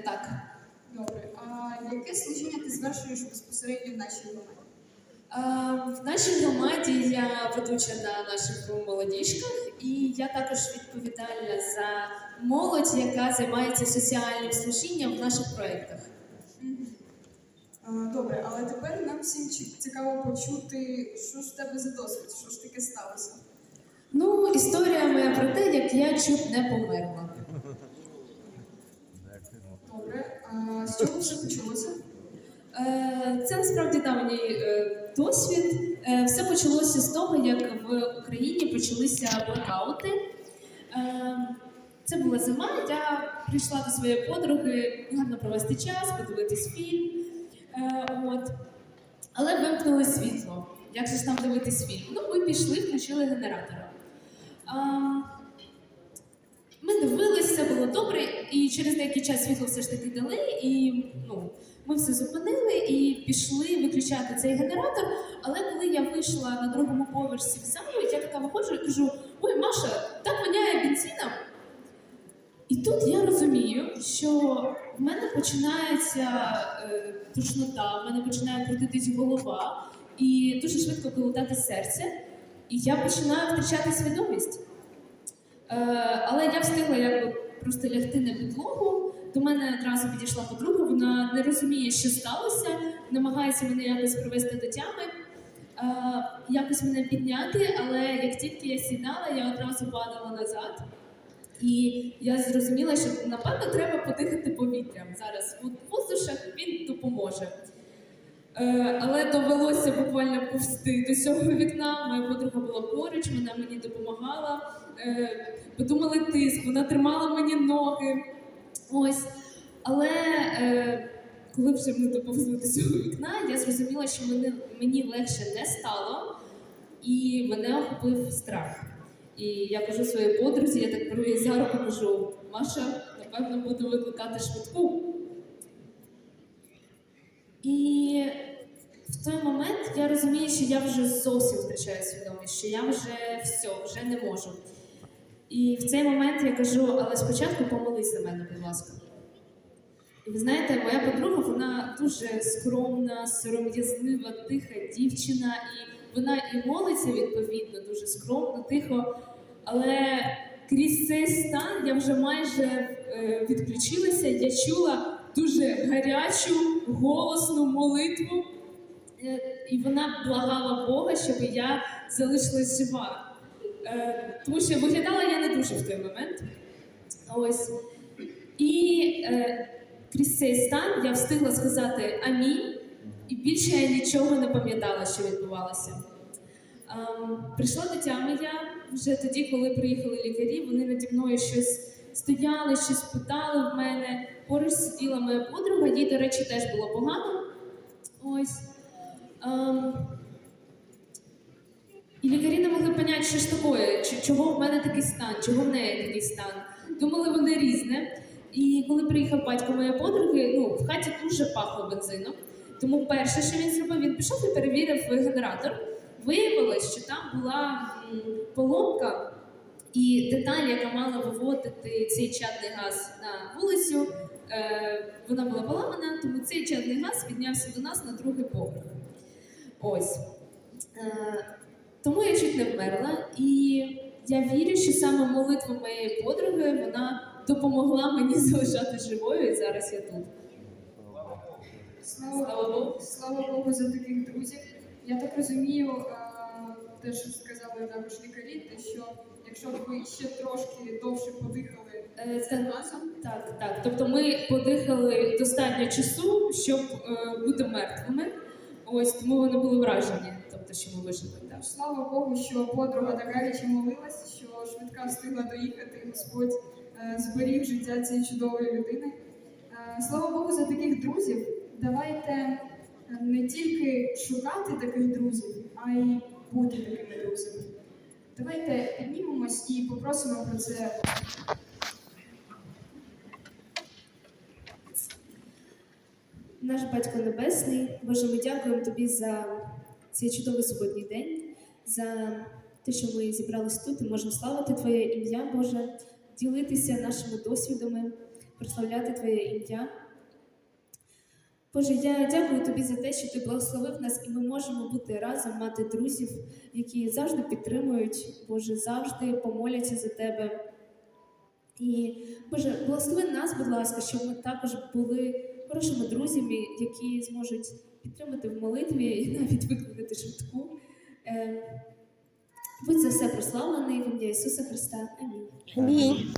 Так. Добре. А яке служіння ти звершуєш безпосередньо в нашій громаді? А, В нашій громаді я ведуча на наших молодіжках, і я також відповідальна за молодь, яка займається соціальним служінням в наших проєктах. Добре, але тепер нам всім цікаво почути, що ж в тебе за досвід, що ж таке сталося. Ну, історія моя про те, як я чуть не померла. Добре. А з все почалося? Е, Це насправді давній е, досвід. Е, Все почалося з того, як в Україні почалися блокаути. Це була зима, я прийшла до своєї подруги гарно провести час, подивитись фільм. От. Але вимкнули світло. Як же ж там дивитись фільм? Ну, ми пішли, включили генератора. Ми дивилися, все було добре, і через деякий час світло все ж таки дали, і ну, ми все зупинили і пішли виключати цей генератор. Але коли я вийшла на другому поверсі в залу, я така виходжу і кажу: ой, Маша, так воняє бензином. І тут я розумію, що в мене починається е, тушнота, в мене починає крутитись голова, і дуже швидко колотати серце, і я починаю втрачати свідомість. Е, але я встигла якби просто лягти на підлогу. До мене одразу підійшла подруга, вона не розуміє, що сталося, намагається мене якось привести до тями, е, якось мене підняти, але як тільки я сідала, я одразу падала назад. І я зрозуміла, що напевно треба подихати повітрям. Зараз от воздушок він допоможе. Е, але довелося буквально повсти до цього вікна. Моя подруга була допомагала. Е, подумали тиск, вона тримала мені ноги. Ось. Але е, коли вже ми доповзли до цього вікна, я зрозуміла, що мені, мені легше не стало, і мене охопив страх. І я кажу своїй подрузі, я так беру її за руку кажу, Маша, напевно, буду викликати швидку. І в той момент я розумію, що я вже зовсім втрачаю свідомість, що я вже все, вже не можу. І в цей момент я кажу, але спочатку помолись за мене, будь ласка. І ви знаєте, моя подруга, вона дуже скромна, сором'язлива, тиха дівчина, і вона і молиться відповідно, дуже скромно, тихо. Але крізь цей стан я вже майже е, відключилася. Я чула дуже гарячу, голосну молитву, і вона благала Бога, щоб я залишилась жива. Е, тому що виглядала я не дуже в той момент. Ось. І е, крізь цей стан я встигла сказати амінь, і більше я нічого не пам'ятала, що відбувалося. Ем, прийшла до тями я вже тоді, коли приїхали лікарі, вони наді мною щось стояли, щось питали в мене. Поруч сиділа моя подруга, їй, до речі, теж було погано. Ось. І лікарі не могли поняти, що ж таке, чого в мене такий стан, чого в неї такий стан. Думали, вони різне. І коли приїхав батько моєї подруги, ну, в хаті дуже пахло бензином. Тому перше, що він зробив, він пішов і перевірив генератор. Виявилось, що там була поломка, і деталь, яка мала виводити цей чадний газ на вулицю, е, вона була поламана, тому цей чадний газ піднявся до нас на другий поверх. Ось. Е, тому я чуть не вмерла, і я вірю, що саме молитва моєї подруги вона допомогла мені залишати живою, і зараз я тут. Слава, Слава Богу. Слава Богу за таких друзів. Я так розумію, е, те, що сказали також лікарі, те, що якщо б ви ще трошки довше подихали Е, Це газом, Так, так. Тобто ми подихали достатньо часу, щоб бути мертвими. Ось тому вони були вражені, тобто, що ми вижили. Так. слава Богу, що подруга так гаряче молилась, що швидка встигла доїхати, Господь е, зберіг життя цієї чудової людини. Е, Слава Богу за таких друзів. Давайте е, не тільки шукати таких друзів, а й бути такими друзями. Давайте піднімемось і попросимо про це Наш батько Небесний, Боже, ми дякуємо тобі за цей чудовий суботній день, за те, що ми зібрались тут і можемо славити Твоє ім'я, Боже, ділитися нашими досвідами, прославляти Твоє ім'я. Боже, я дякую тобі за те, що ти благословив нас, і ми можемо бути разом, мати друзів, які завжди підтримують, Боже, завжди помоляться за тебе. І Боже, благослови нас, будь ласка, щоб ми також були хорошими друзями, які зможуть підтримати в молитві і навіть викликати швидку. Е, Будь за все прославлений в ім'я Ісуса Христа. Амінь. Амінь.